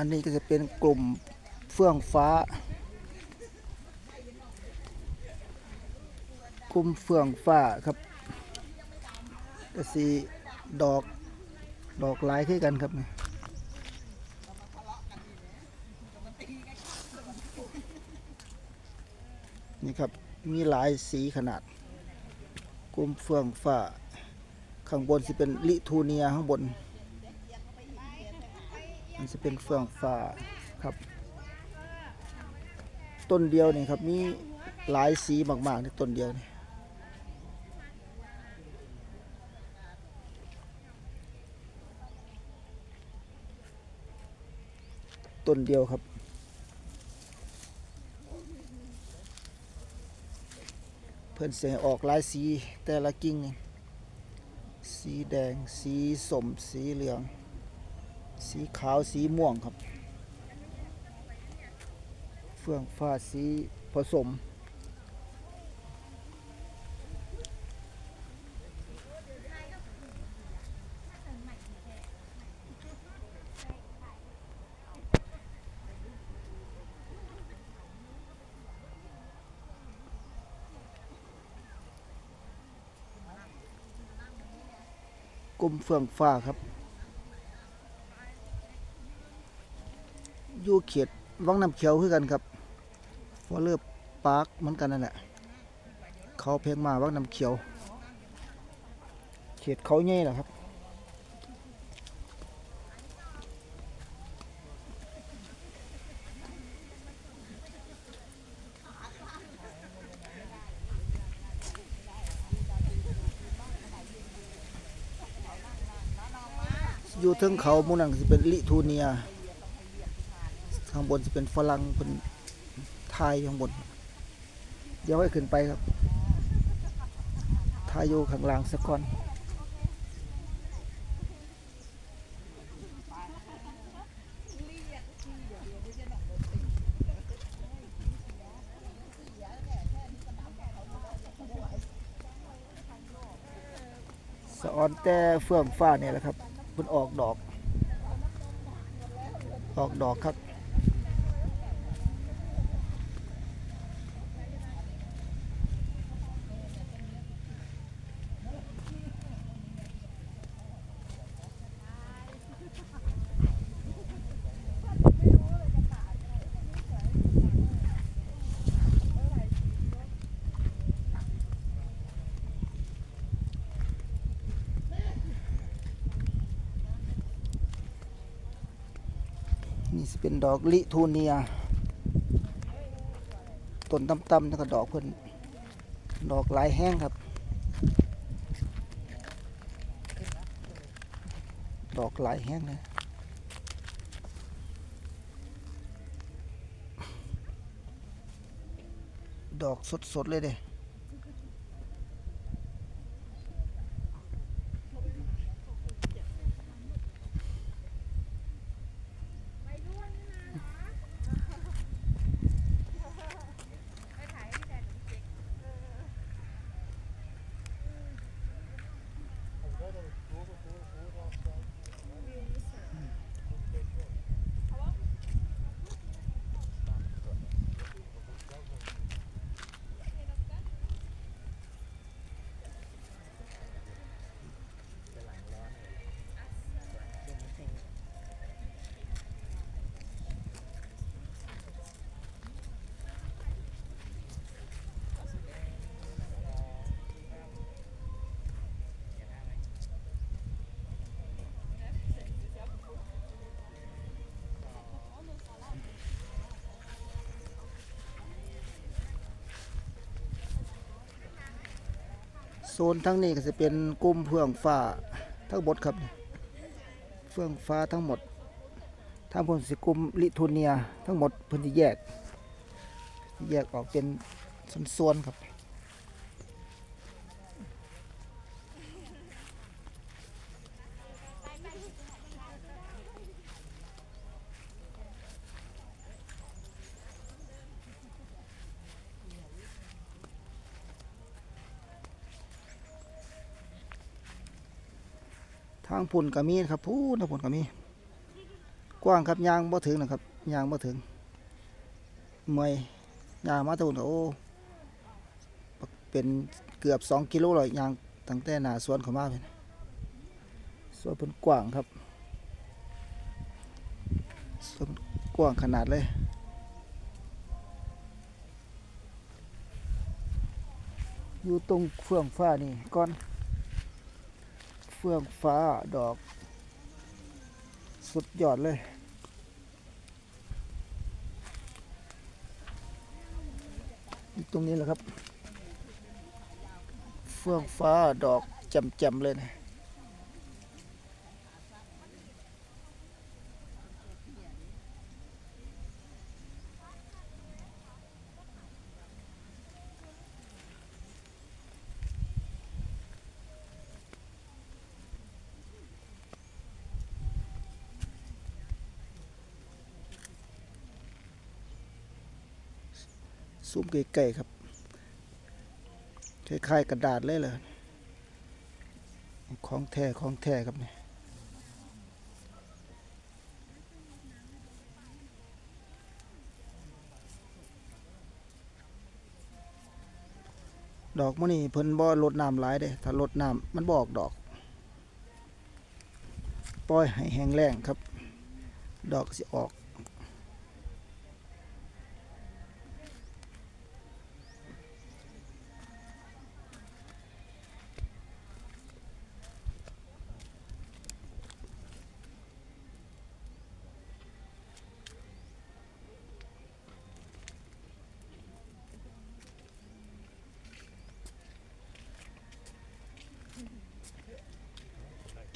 อันนี้ก็จะเป็นกลุ่มเฟื่องฟ้า กลุ่มเฟื่องฟ้าครับก็สีดอกดอกลายคือกันครับนี่นี่ครับ มีหลายสีขนาด กลุ่มเฟื่องฟ้า ข้างบนสิเป็นลิทูเนียข้างบน มันจะเป็นเฟื่องฟ้าครับ ต้นเดียวนี่ครับมีหลายสีมากๆในต้นเดียวนี่ต้นเดียวครับเพื่อนเสียออกหลายสีแต่ละกิ่งนี่สีแดง สีสม สีเหลือง สีขาวสีม่วงครับ เฟื่องฟ้าสีผสม กลุ่มเฟื่องฟ้าครับ อยู่เขตวังน้ำเขียวคือกันครับวอลเลอร์ปาร์คเหมือนกันนั่นแหละ เขาเพลงมาวังน้ำเขียว เขตเขาใหญ่แหละครับอยู่เทิงเขามูนังสิเป็นลิทูเนีย ข้างบนจะเป็นฝรั่งเป็นไทยข้างบน เดี๋ยวให้ขึ้นไปครับทายอยู่ข้างล่างสักก่อนสะออนแต่เฟื่องฟ้าเนี่ยแหละครับมันออกดอก ออกดอกครับ นี่สิเป็นดอกลิทูเนียต้นต่ำๆแล้วก็ดอกเพิ่นดอกลายแห้งครับ ดอกลายแห้งเลยดอกสดๆเลยเด้ โซนทั้งนี้ก็จะเป็นกุ้มเฟื่องฟ้าทั้งหมดครับ เฟื่องฟ้าทั้งหมดทางพนสิกุมลิทูเนีย ทั้งหมดเพิ่นจะแยก แยกออกเป็นส่วนๆครับ ทางพุ่นก็มีนครับพูนทางพุ่นก็มี กว้างครับยางบ่ถึงนะครับยางบ่ถึงเมยยางมาตะวันโอ้เป็นเกือบสองกิโลเลยยางตั้งแต่หนาสวนเข้ามาเป็นสวนเป็นกว้างครับสวนกว้างขนาดเลยอยู่ตรงเฟื่องฟ้านี่ก่อน ฟื่องฟ้าดอก สุดยอดเลย ตรงนี้แหละครับ เฟื่องฟ้าดอกแจ่มๆเลยนะ ซูมใกล้ๆครับคล้ายๆกระดาษเลยเลยของแท้ของแท้ครับนี่ดอกมันนี่เพิ่นบ่ลดน้ำหลายเด้ถ้าลดน้ำมันบออกดอก ปล่อยให้แห้งแล้งครับ ดอกสิออก